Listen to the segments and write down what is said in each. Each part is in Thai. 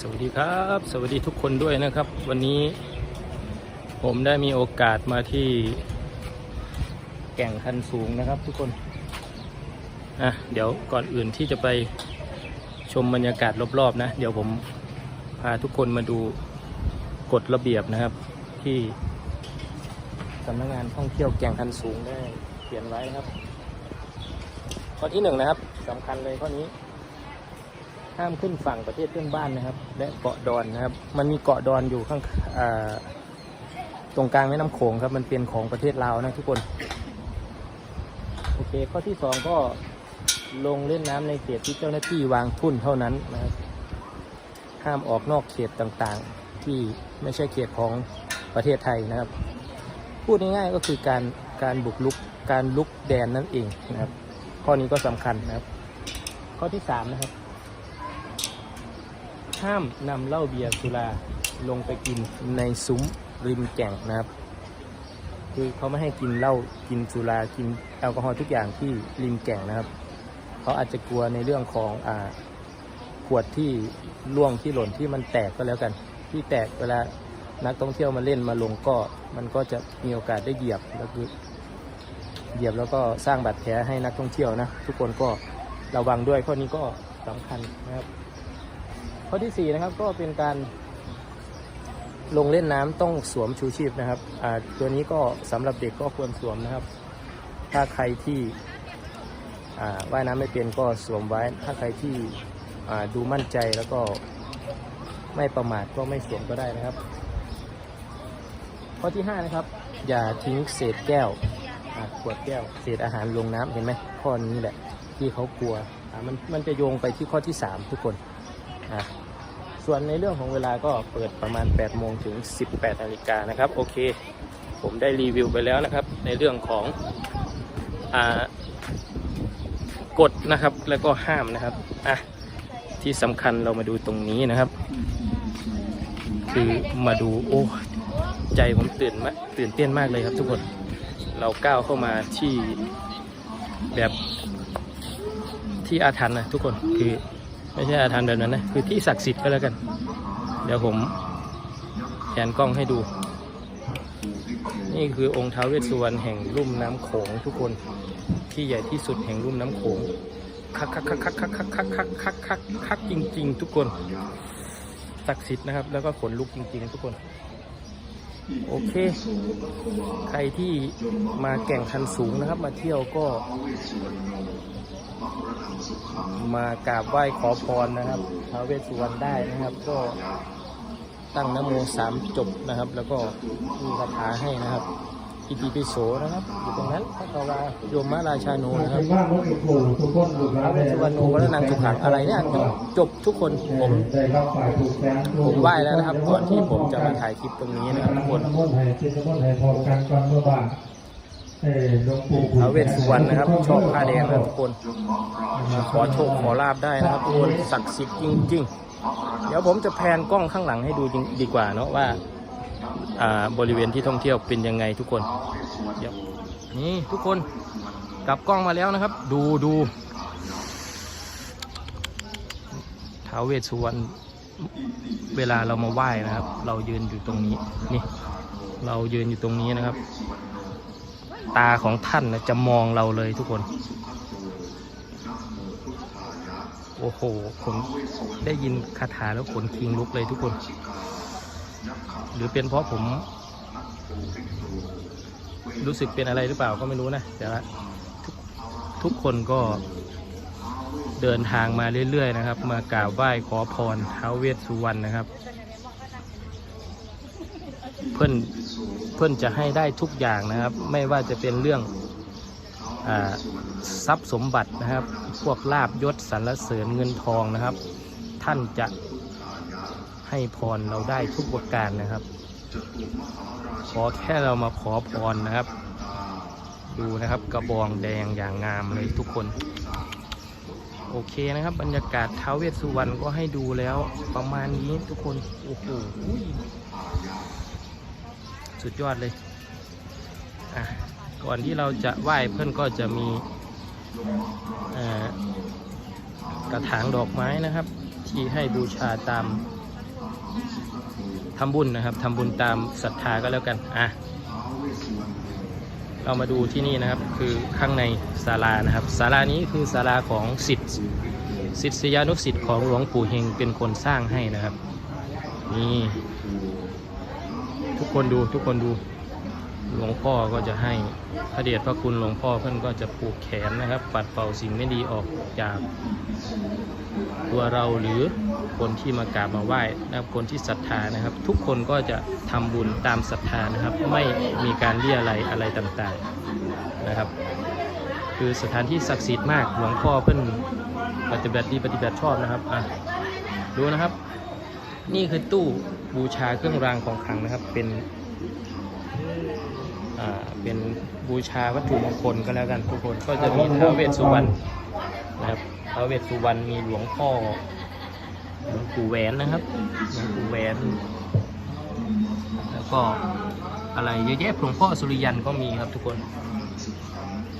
สวัสดีครับ สวัสดีทุกคนด้วยนะครับ วันนี้ผมได้มีโอกาสมาที่แก่งคันสูงนะครับทุกคนอะเดี๋ยวก่อนอื่นที่จะไปชมบรรยากาศรอบๆนะ เดี๋ยวผมพาทุกคนมาดูกฎระเบียบนะครับ ที่สำนักงานท่องเที่ยวแก่งคันสูงได้เขียนไว้นะครับ ข้อที่หนึ่งนะครับสำคัญเลยข้อนี้ ห้ามขึ้นฝั่งประเทศเพื่อนบ้านนะครับ และเกาะดอนนะครับ มันมีเกาะดอนอยู่ข้างตรงกลางแม่น้ำโขงครับ มันเป็นของประเทศลาวนะทุกคน โอเค ข้อที่สองก็ลงเล่นน้ำในเขตที่เจ้าหน้าที่วางทุ่นเท่านั้นนะครับ ห้ามออกนอกเขตต่างๆ ที่ไม่ใช่เขตของประเทศไทยนะครับ พูดง่ายๆก็คือการการบุกลุกการลุกแดนนั่นเองนะครับ ข้อนี้ก็สำคัญนะครับ ข้อที่สามนะครับ ห้ามนำเหล้าเบียร์สุราลงไปกินในซุ้มริมแก่งนะครับ คือเขาไม่ให้กินเหล้ากินสุรากินแอลกอฮอล์ทุกอย่างที่ริมแก่งนะครับเขาอาจจะกลัวในเรื่องของอ่าขวดที่ล่วงที่หล่นที่มันแตกก็แล้วกัน ที่แตกเวลานักท่องเที่ยวมาเล่นมาลงก็มันก็จะมีโอกาสได้เหยียบแล้วคือเหยียบแล้วก็สร้างบาดแผลให้นักท่องเที่ยวนะ ทุกคนก็ระวังด้วยข้อนี้ก็สำคัญนะครับ ข้อที่ 4 นะครับก็เป็นการลงเล่นน้ำต้องสวมชูชีพนะครับตัวนี้ก็สำหรับเด็กก็ควรสวมนะครับ ถ้าใครที่ว่ายน้ำไม่เป็นก็สวมไว้ ถ้าใครที่ดูมั่นใจแล้วก็ไม่ประมาทก็ไม่สวมก็ได้นะครับ ข้อที่ 5 นะครับ อย่าทิ้งเศษแก้วขวดแก้ว เศษอาหารลงน้ำเห็นไหมข้อนี้แหละที่เขากลัวมันมันจะโยงไปที่ข้อที่ 3 ทุกคน อะส่วนในเรื่องของเวลาก็เปิดประมาณ 8 โมงถึง 18นาฬิกานะครับ โอเค ผมได้รีวิวไปแล้วนะครับ ในเรื่องของอกฎนะครับ แล้วก็ห้ามนะครับ อะ ที่สำคัญเรามาดูตรงนี้นะครับ คือมาดู โอ้ใจผมตื่นมาตื่นเต้นมากเลยครับทุกคน เราก้าวเข้ามาที่แบบที่อาถรรพ์นะทุกคนคือ ไม่ใช่อาถรรพ์แบบนั้นนะ คือที่ศักดิ์สิทธิ์ก็แล้วกัน เดี๋ยวผมแผนกล้องให้ดู นี่คือองค์ท้าวเวสสุวรรณแห่งลุ่มน้ำโขงทุกคน ที่ใหญ่ที่สุดแห่งลุ่มน้ำโขง คักคักคักคักคักคักคักคักคักคักคักจริง ๆ ทุกคน ศักดิ์สิทธิ์นะครับ แล้วก็ขนลุกจริง ๆ ทุกคน โอเค ใครที่มาแก่งคันสูงนะครับ มาเที่ยวก็ มากราบไหว้ขอพรนะครับท้าวเวสสุวรรณได้นะครับ ก็ตั้งนโมสามจบนะครับ แล้วก็มีคาถาให้นะครับอิติปิโสนะครับอยู่ตรงนั้นพระกวาโยมมาราชาโนนะครับบ้านรถหลวงปู่ทุกคนหลุดท้าวเวสสุวรรณโนวัฒนังสุขังอะไรเนี่ยจบทุกคนผมผมไหว้แล้วนะครับ ก่อนที่ผมจะมาถ่ายคลิปตรงนี้นะครับทุกคน ท้าวเวสสุวรรณนะครับ ชอบผ้าแดงนะครับทุกคนมาขอโชคขอลาบได้นะครับทุกคนศักดิ์สิทธิ์จริง ๆ เดี๋ยวผมจะแพนกล้องข้างหลังให้ดูจริงดีกว่าเนาะว่าอ่าบริเวณที่ท่องเที่ยวเป็นยังไงทุกคนเดี๋ยวนี่ทุกคนกลับกล้องมาแล้วนะครับ ดูดูท้าวเวสสุวรรณเวลาเรามาไหว้นะครับ เรายืนอยู่ตรงนี้นี่ เรายืนอยู่ตรงนี้นะครับ ตาของท่านนะจะมองเราเลยทุกคน โอ้โหผมได้ยินคาถาแล้วขนคิงลุกเลยทุกคน หรือเป็นเพราะผม รู้สึกเป็นอะไรหรือเปล่าก็ไม่รู้นะแต่ว่าทุกทุกคนก็เดินทางมาเรื่อยๆนะครับ มากราบไหว้ขอพรท้าวเวสสุวรรณนะครับ เพื่อน เพื่อนจะให้ได้ทุกอย่างนะครับ ไม่ว่าจะเป็นเรื่องอทรัพย์สมบัตินะครับ พวกลาบยศสรรเสริญเงินทองนะครับ ท่านจะให้พรเราได้ทุกประการนะครับ ขอแค่เรามาขอพรนะครับ ดูนะครับกระบองแดงอย่างงามเลยทุกคน โอเคนะครับ บรรยากาศท้าวเวสสุวรรณก็ให้ดูแล้วประมาณนี้ทุกคน โอ้โห สุดยอดเลย อะ ก่อนที่เราจะไหว้เพื่อนก็จะมีกระถางดอกไม้นะครับ ที่ให้บูชาตามทำบุญนะครับทำบุญตามศรัทธาก็แล้วกัน อะ เรามาดูที่นี่นะครับ คือข้างในศาลานะครับ ศาลานี้คือศาลาของสิทธิ์ศิษยานุสิทธิ์ของหลวงปู่เฮงเป็นคนสร้างให้นะครับ นี่ ทุกคนดูทุกคนดู หลวงพ่อก็จะให้พระเดชพระคุณหลวงพ่อเพื่อนก็จะผูกแขนนะครับ ปัดเป่าสิ่งไม่ดีออกจากตัวเราหรือคนที่มากราบมาไหว้นะครับคนที่ศรัทธานะครับ ทุกคนก็จะทำบุญตามศรัทธานะครับ ไม่มีการเรียอะไรอะไรต่างๆนะครับ คือสถานที่ศักดิ์สิทธิ์มากหลวงพ่อเพื่อนปฏิบัติดีปฏิบัติชอบนะครับอะดูนะครับ นี่คือตู้บูชาเครื่องรางของขลังนะครับ เป็นอ่าเป็นบูชาวัตถุมงคลก็แล้วกันทุกคน ก็จะมีท้าวเวสสุวรรณนะครับท้าวเวสสุวรรณมีหลวงพ่อหลวงปู่แหวนนะครับหลวงปู่แหวน แล้วก็อะไรเยอะแยะหลวงพ่อสุริยันก็มีครับทุกคน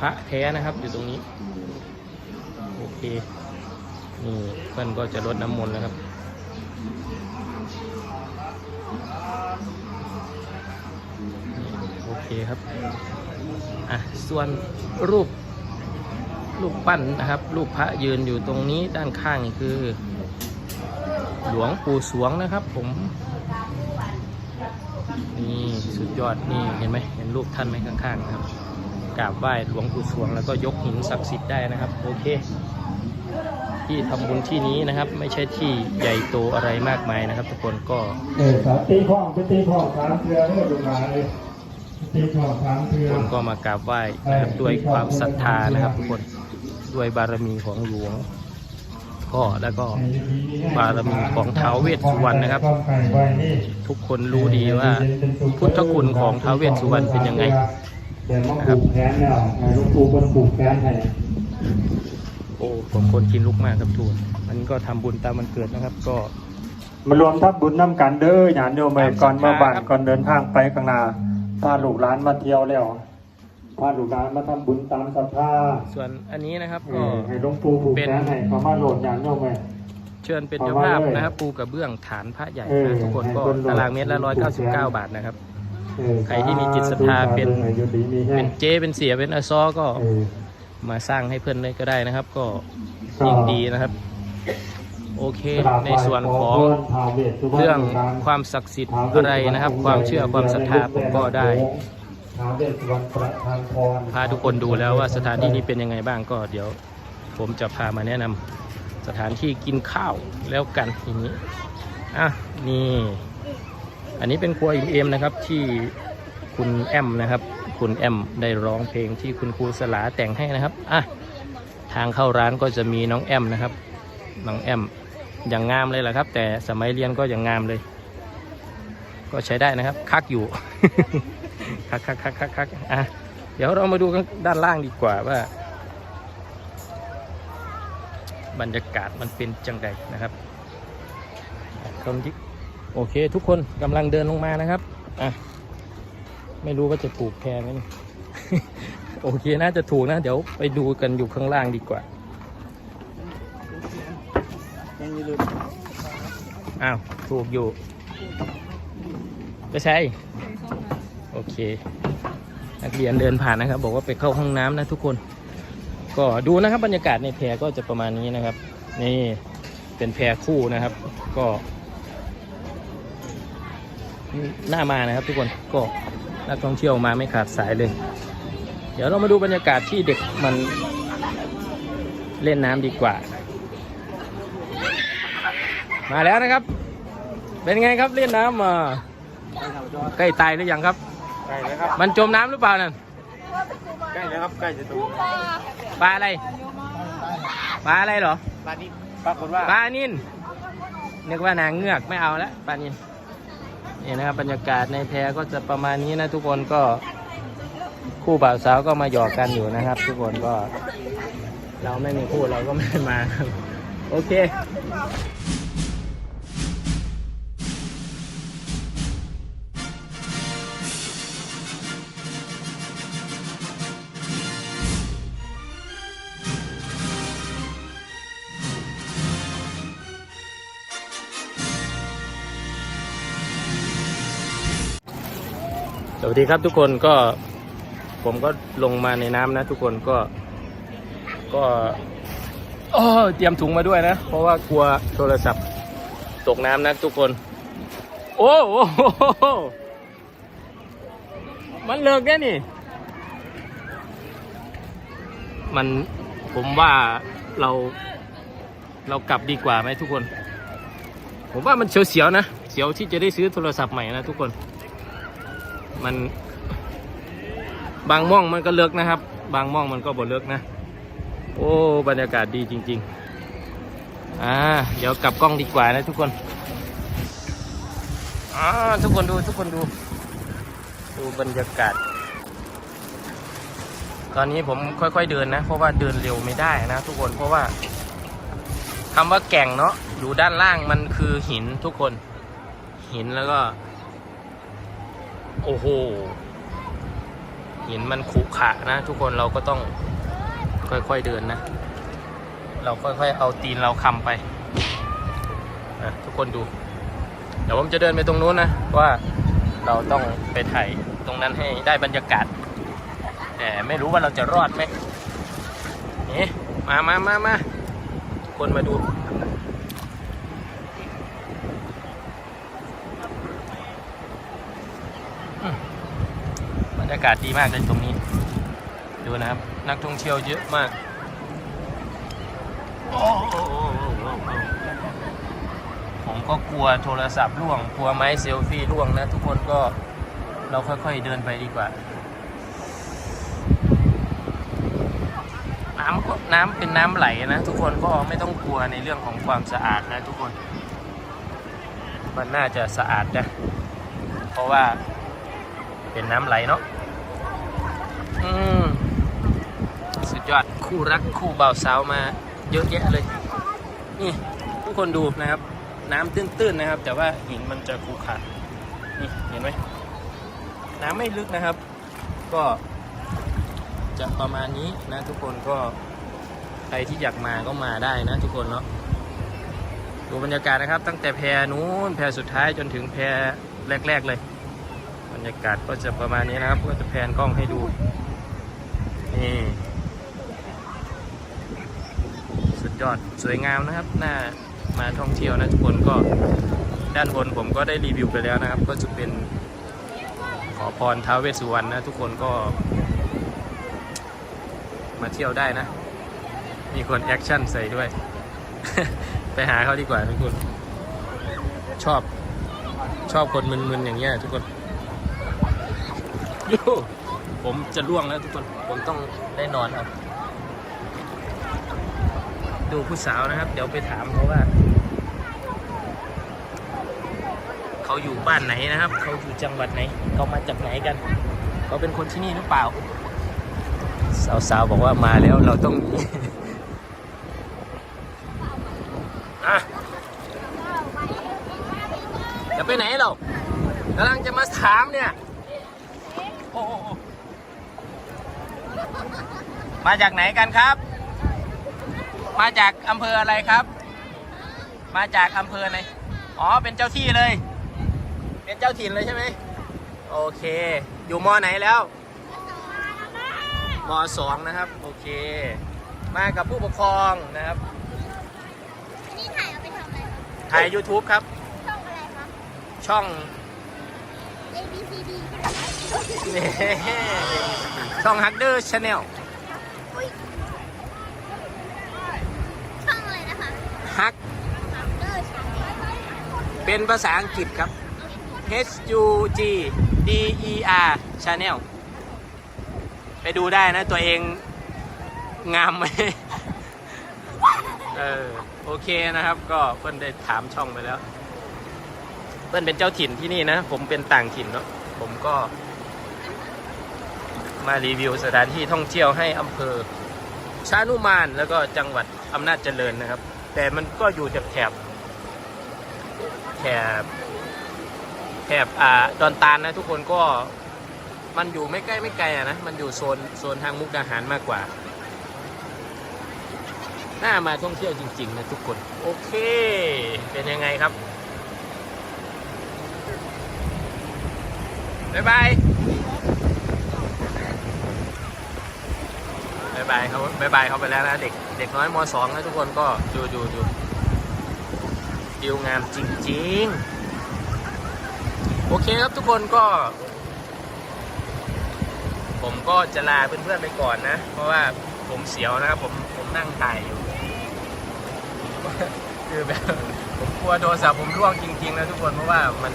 พระแท้นะครับอยู่ตรงนี้ โอเค นี่เพื่อนก็จะรดน้ำมนต์แล้วครับ โอเคครับ อะ ส่วนรูปรูปปั้นนะครับ รูปพระยืนอยู่ตรงนี้ด้านข้างนี่คือ หลวงปู่สวงนะครับ ผม นี่สุดยอดนี่เห็นไหมเห็นรูปท่านไหมข้างๆนะครับกราบไหว้หลวงปู่สวงแล้วก็ยกหินศักดิ์สิทธิ์ได้นะครับ โอเค ที่ทำบุญที่นี้นะครับ ไม่ใช่ที่ใหญ่โตอะไรมากมายนะครับ ทุกคนก็เออสามตีข้องไปตีข้องสามเทือเรื่อดูมาเลยตีข้องสามเทือคนก็มากราบไหว้นะครับด้วยความศรัทธานะครับ ทุกคนด้วยบารมีของหลวงพ่อแล้วก็บารมีของท้าวเวสสุวรรณนะครับ ทุกคนรู้ดีว่า พุทธคุณของท้าวเวสสุวรรณเป็นยังไงเดี๋ยวมาปลูกแขนเนี่ยให้หลูกปู่คนปลูกแขนให้โอ้ผมคนกินลุกมากครับทูนอันนี้ก็ทำบุญตามมันเกิดนะครับ ก็มารวมทับบุญน้ำกันเด้อหยานโยมไปก่อนมาบ้านครับก่อนเดินทางไปข้างหน้าพาลูกหลานมาเที่ยวแล้วพาลูกหลานมาทำบุญตามศรัทธาส่วนอันนี้นะครับเอก็อให้หลวงปู่ปลูกเป็นแขนให้เขามาโหลดหยานโยมไปเชิญเป็นเจ้าภาพนะครับปูกระเบื้องฐานพระใหญ่เออนะทุกคนก็ให้คนโหลดตารางเมตรละร้อยเก้าสิบเก้าบาทนะครับเออใครที่มีจิตศรัทธาเป็นอออยู่ดีมีแห้เป็งนเจเป็นเสียเป็นอาซอก็เออ มาสร้างให้เพื่อนเลยก็ได้นะครับก็ก็ยิ่งดีนะครับ โอเคในส่วนของเรื่องความศักดิ์สิทธิ์อะไรนะครับ ความเชื่อความศรัทธาผมก็ได้พาทุกคนดูแล้วว่าสถานที่นี้เป็นยังไงบ้างก็เดี๋ยว ผมจะพามาแนะนำสถานที่กินข้าวแล้วกันอย่างนี้อะนี่ อันนี้เป็นครัวอิมเอมนะครับที่คุณแอมนะครับ คุณแอมได้ร้องเพลงที่คุณครูสลาแต่งให้นะครับอะทางเข้าร้านก็จะมีน้องแอมนะครับ น้องแอมอย่างงามเลยแหละครับ แต่สมัยเรียนก็อย่างงามเลย ก็ใช้ได้นะครับ คักอยู่คักคักคักคักคักอะเดี๋ยวเรามาดูด้านล่างดีกว่าว่า บรรยากาศมันเป็นจังไดนะครับคนที่โอเค ทุกคนกำลังเดินลงมานะครับอะ ไม่รู้ว่าจะถูกแพงไหมโอเคน่าจะถูกนะ เดี๋ยวไปดูกันอยู่ข้างล่างดีกว่าอ้าวถูกอยู่ก็ใช่โอเค นักเรียนเดินผ่านนะครับ บอกว่าไปเข้าห้องน้ำนะทุกคน ก็ดูนะครับบรรยากาศในแพรก็จะประมาณนี้นะครับ นี่เป็นแพรคู่นะครับ ก็หน้ามานะครับทุกคนก็ นักท่องเที่ยวมาไม่ขาดสายเลย เดี๋ยวเรามาดูบรรยากาศที่เด็กมันเล่นน้ำดีกว่า มาแล้วนะครับ เป็นไงครับเล่นน้ำมาใกล้ตายหรือยังครับ ใกล้แล้วครับ มันจมน้ำหรือเปล่านั่นใกล้แล้วครับใกล้จะถูกปลาอะไร ปลาอะไรเหรอ ปลานี้ปรากฏว่า ปลานินนึกว่านางเงือกไม่เอาละปลานิน นี่นะครับบรรยากาศในแพก็จะประมาณนี้นะทุกคนก็คู่บ่าวสาวก็มาหยอกกันอยู่นะครับ ทุกคนก็ เราไม่มีคู่เราก็ไม่มาครับ โอเค สวัสดีครับทุกคนก็ผมก็ลงมาในน้ำนะ ทุกคนก็ก็เตรียมถุงมาด้วยนะ เพราะว่ากลัวโทรศัพท์ตกน้ำนะทุกคน โอ้โหมันเลิกแน่นี่ มันผมว่าเรา เรากลับดีกว่าไหมทุกคน ผมว่ามันเสียวๆนะ เสียวที่จะได้ซื้อโทรศัพท์ใหม่นะทุกคน มันบางม่องมันก็เลิกนะครับ บางม่องมันก็บ่เลิกนะ โอ้บรรยากาศดีจริง ๆ อ่า เดี๋ยวกลับกล้องดีกว่านะทุกคนอ่าทุกคนดูทุกคนดู ดูบรรยากาศ ตอนนี้ผมค่อย ๆเดินนะ เพราะว่าเดินเร็วไม่ได้นะ ทุกคนเพราะว่าคำว่าแก่งเนาะอยู่ด้านล่างมันคือหินทุกคน หินแล้วก็ โอ้โหหินมันขรุขระนะ ทุกคนเราก็ต้องค่อยๆเดินนะ เราค่อยๆเอาตีนเราคำไปอะทุกคนดู เดี๋ยวผมจะเดินไปตรงนู้นนะ ว่าเราต้องไปถ่ายตรงนั้นให้ได้บรรยากาศ แต่ไม่รู้ว่าเราจะรอดไหมนี่มามามามาคนมาดู บรรยากาศดีมากเลยตรงนี้ ดูนะครับ นักท่องเที่ยวเยอะมากผมก็กลัวโทรศัพท์ร่วง กลัวไม้เซลฟี่ร่วงนะ ทุกคนก็เราค่อยๆเดินไปดีกว่า น้ำก็น้ำเป็นน้ำไหลนะ ทุกคนก็ไม่ต้องกลัวในเรื่องของความสะอาดนะ ทุกคน มันน่าจะสะอาดนะ เพราะว่าเป็นน้ำไหลเนาะ สุดยอดคู่รักคู่บ่าวสาวมาเยอะแยะเลย นี่ทุกคนดูนะครับ น้ำตื้นๆนะครับ แต่ว่าหินมันจะขรุขระนี่เห็นไหมน้ำไม่ลึกนะครับ ก็จะประมาณนี้นะทุกคนก็ใครที่อยากมาก็มาได้นะทุกคนเนาะดูบรรยากาศนะครับ ตั้งแต่แพนู้นแพสุดท้ายจนถึงแพแรก ๆ เลย บรรยากาศก็จะประมาณนี้นะครับ ก็จะแพนกล้องให้ดู นี่สุดยอดสวยงามนะครับน่ามาท่องเที่ยวนะทุกคนก็ด้านบนผมก็ได้รีวิวไปแล้วนะครับ ก็จะเป็นขอพรท้าวเวสสุวรรณนะทุกคนก็ มาเที่ยวได้นะ มีคนแอคชั่นใส่ด้วย ไปหาเขาดีกว่าทุกคน ชอบชอบคนมึนๆอย่างเงี้ยทุกคนโย่ ผมจะล่วงแล้วทุกคน ผมต้องได้นอนครับ ดูผู้สาวนะครับ เดี๋ยวไปถามเขาว่า เขาอยู่บ้านไหนนะครับ เขาอยู่จังหวัดไหน เขามาจากไหนกัน เขาเป็นคนที่นี่หรือเปล่า สาวๆบอกว่ามาแล้วเราต้องอะจะไปไหนเรากำลังจะมาถามเนี่ย โอ้โห มาจากไหนกันครับ มาจากอำเภออะไรครับ มาจากอำเภอไหนอ๋อเป็นเจ้าที่เลย เป็นเจ้าถิ่นเลยใช่ไหมโอเค อยู่มอไหนแล้วมสองนะครับ โอเค มากับผู้ปกครองนะครับอันนี้ถ่ายเอาไปทำอะไรคะถ่าย YouTube ครับ ช่องอะไรคะช่อง A B C D ช่องฮักเดอร์ชาแนล ช่องอะไรนะคะฮักฮับเดอร์ชาแนลเป็นภาษาอังกฤษครับ H U G D E R Channel ไปดูได้นะตัวเองงามไหม เออโอเคนะครับ ก็เพื่อนได้ถามช่องไปแล้ว เพื่อนเป็นเจ้าถิ่นที่นี่นะ ผมเป็นต่างถิ่นเนาะผมก็ มารีวิวสถานที่ท่องเที่ยวให้อำเภอชานุมานแล้วก็จังหวัดอำนาจเจริญนะครับ แต่มันก็อยู่แถบแถบแถบแถบอ่าดอนตาลนะทุกคนก็มันอยู่ไม่ใกล้ไม่ไกลอะนะมันอยู่โซนโซนทางมุกดาหารมากกว่าน่ามาท่องเที่ยวจริง ๆ นะทุกคน โอเค เป็นยังไงครับ บ๊ายบาย บายบายเขาบายบายเขาไปแล้วนะเด็กเด็กน้อยมสองนะทุกคนก็ดูดูดูดิวงามจริง ๆ โอเคครับทุกคนก็ ผมก็จะลาเพื่อนๆไปก่อนนะ เพราะว่าผมเสียวนะครับ ผมผมนั่งถ่ายอยู่ คือแบบผมกลัวโทรศัพท์ผมร่วงจริงๆนะทุกคนเพราะว่ามัน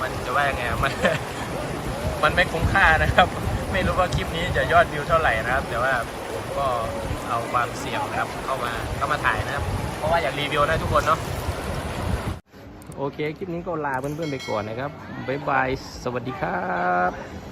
มันจะว่ายังไงมัน มันไม่คุ้มค่านะครับ ไม่รู้ว่าคลิปนี้จะยอดวิวเท่าไหร่นะครับ แต่ว่าผมก็เอาความเสี่ยงนะครับเข้ามาเข้ามาถ่ายนะครับ เพราะว่าอยากรีวิวนะทุกคนเนาะโอเค คลิปนี้ก็ลาเพื่อนๆไปก่อนนะครับ บ๊ายบาย สวัสดีครับ